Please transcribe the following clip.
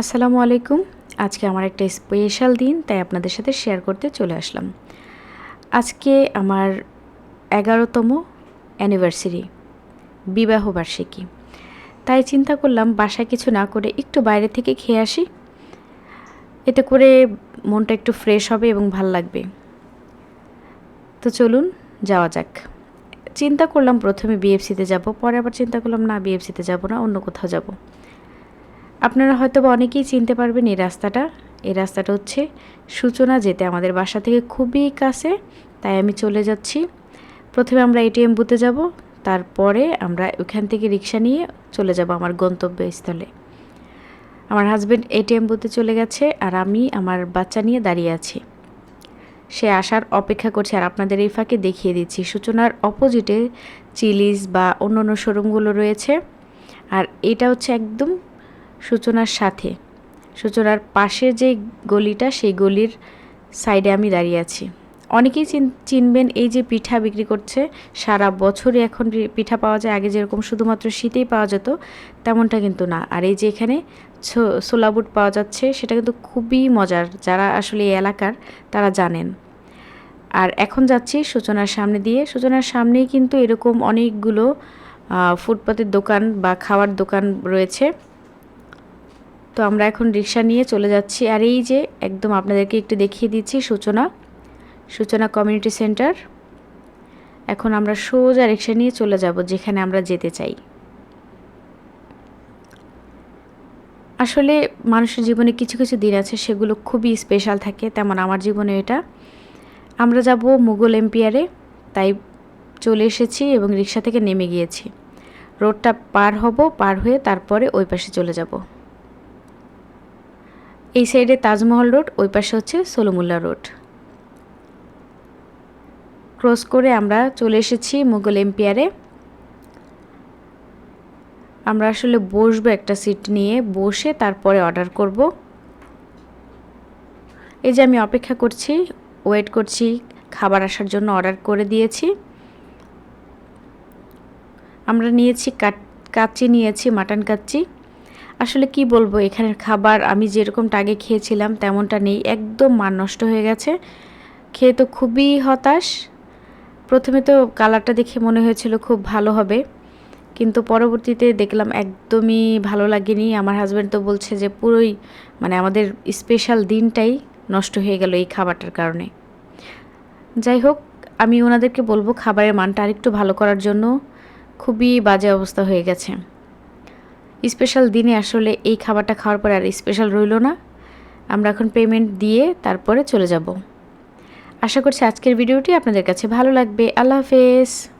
আসসালামু আলাইকুম। আজকে আমার একটা স্পেশাল দিন, তাই আপনাদের সাথে শেয়ার করতে চলে আসলাম। আজকে আমার এগারোতম অ্যানিভার্সারি বিবাহবার্ষিকী তাই চিন্তা করলাম, বাসায় কিছু না করে একটু বাইরে থেকে খেয়ে আসি। এতে করে মনটা একটু ফ্রেশ হবে এবং ভালো লাগবে। তো চলুন, যাওয়া যাক। চিন্তা করলাম প্রথমে বিএফসিতে যাব, পরে আবার চিন্তা করলাম, না বিএফসিতে যাব না, অন্য কোথাও যাব। আপনারা হয়তো বা অনেকেই চিনতে পারবেন এই রাস্তাটা। এই রাস্তাটা হচ্ছে সূচনা যেতে আমাদের বাসা থেকে খুবই কাছে, তাই আমি চলে যাচ্ছি। প্রথমে আমরা এটিএম বুথে যাব, তারপরে আমরা ওখান থেকে রিক্সা নিয়ে চলে যাব আমার গন্তব্যস্থলে। আমার হাজব্যান্ড এটিএম বুথে চলে গেছে আর আমি আমার বাচ্চা নিয়ে দাঁড়িয়ে আছি। সে আসার অপেক্ষা করছে আর আপনাদের এই ফাঁকে দেখিয়ে দিচ্ছি। সূচনার অপোজিটে চিলিজ বা অন্য অন্য শোরুমগুলো রয়েছে। আর এটা হচ্ছে একদম সূচনার সাথে। সূচনার পাশে যে গলিটা, সেই গলির সাইডে আমি দাঁড়িয়ে আছি। অনেকেই চিনবেন এই যে পিঠা বিক্রি করছে, সারা বছরই এখন পিঠা পাওয়া যায়। আগে যেরকম শুধুমাত্র শীতেই পাওয়া যেত, তেমনটা কিন্তু না। আর এই যে এখানে ছোলা বুট পাওয়া যাচ্ছে, সেটা কিন্তু খুবই মজার। যারা আসলে এই এলাকার, তারা জানেন। আর এখন যাচ্ছি সূচনার সামনে দিয়ে। সূচনার সামনেই কিন্তু এরকম অনেকগুলো ফুটপাতের দোকান বা খাওয়ার দোকান রয়েছে। তো আমরা এখন রিক্সা নিয়ে চলে যাচ্ছি। আর এই যে একদম আপনাদেরকে একটু দেখিয়ে দিচ্ছি সূচনা সূচনা কমিউনিটি সেন্টার। এখন আমরা সোজা রিক্সা নিয়ে চলে যাব যেখানে আমরা যেতে চাই। আসলে মানুষের জীবনে কিছু কিছু দিন আছে সেগুলো খুবই স্পেশাল থাকে, তেমন আমার জীবনে এটা। আমরা যাব মুঘল এম্পিয়ারে তাই চলে এসেছি এবং রিক্সা থেকে নেমে গিয়েছি। রোডটা পার হব, পার হয়ে তারপরে ওই পাশে চলে যাব। এই সাইডে তাজমহল রোড, ওই পাশে হচ্ছে সোলমুল্লা রোড। ক্রস করে আমরা চলে এসেছি মুঘল এম্পিয়ারে। আমরা আসলে বসবো একটা সিট নিয়ে, বসে তারপরে অর্ডার করব। এই যে আমি অপেক্ষা করছি, ওয়েট করছি, খাবার আসার জন্য অর্ডার করে দিয়েছি। আমরা নিয়েছি কাচ্চি, নিয়েছি মাটন কাচ্চি। আসলে কি বলব, এখানের খাবার আমি যেরকমটা আগে খেয়েছিলাম তেমনটা নেই, একদম মান নষ্ট হয়ে গেছে। খেয়ে তো খুবই হতাশ। প্রথমে তো কালারটা দেখে মনে হয়েছিল খুব ভালো হবে, কিন্তু পরবর্তীতে দেখলাম একদমই ভালো লাগেনি। আমার হাজব্যান্ড তো বলছে যে পুরোই মানে আমাদের স্পেশাল দিনটাই নষ্ট হয়ে গেল এই খাবারটার কারণে। যাই হোক, আমি ওনাদেরকে বলব খাবারের মানটা আরেকটু ভালো করার জন্য খুবই বাজে অবস্থা হয়ে গেছে। স্পেশাল দিনে আসলে এই খাবারটা খাওয়ার পরে আর স্পেশাল রইল না। আমরা এখন পেমেন্ট দিয়ে তারপরে চলে যাব। আশা করছি আজকের ভিডিওটি আপনাদের কাছে ভালো লাগবে। আল্লাহ হাফেজ।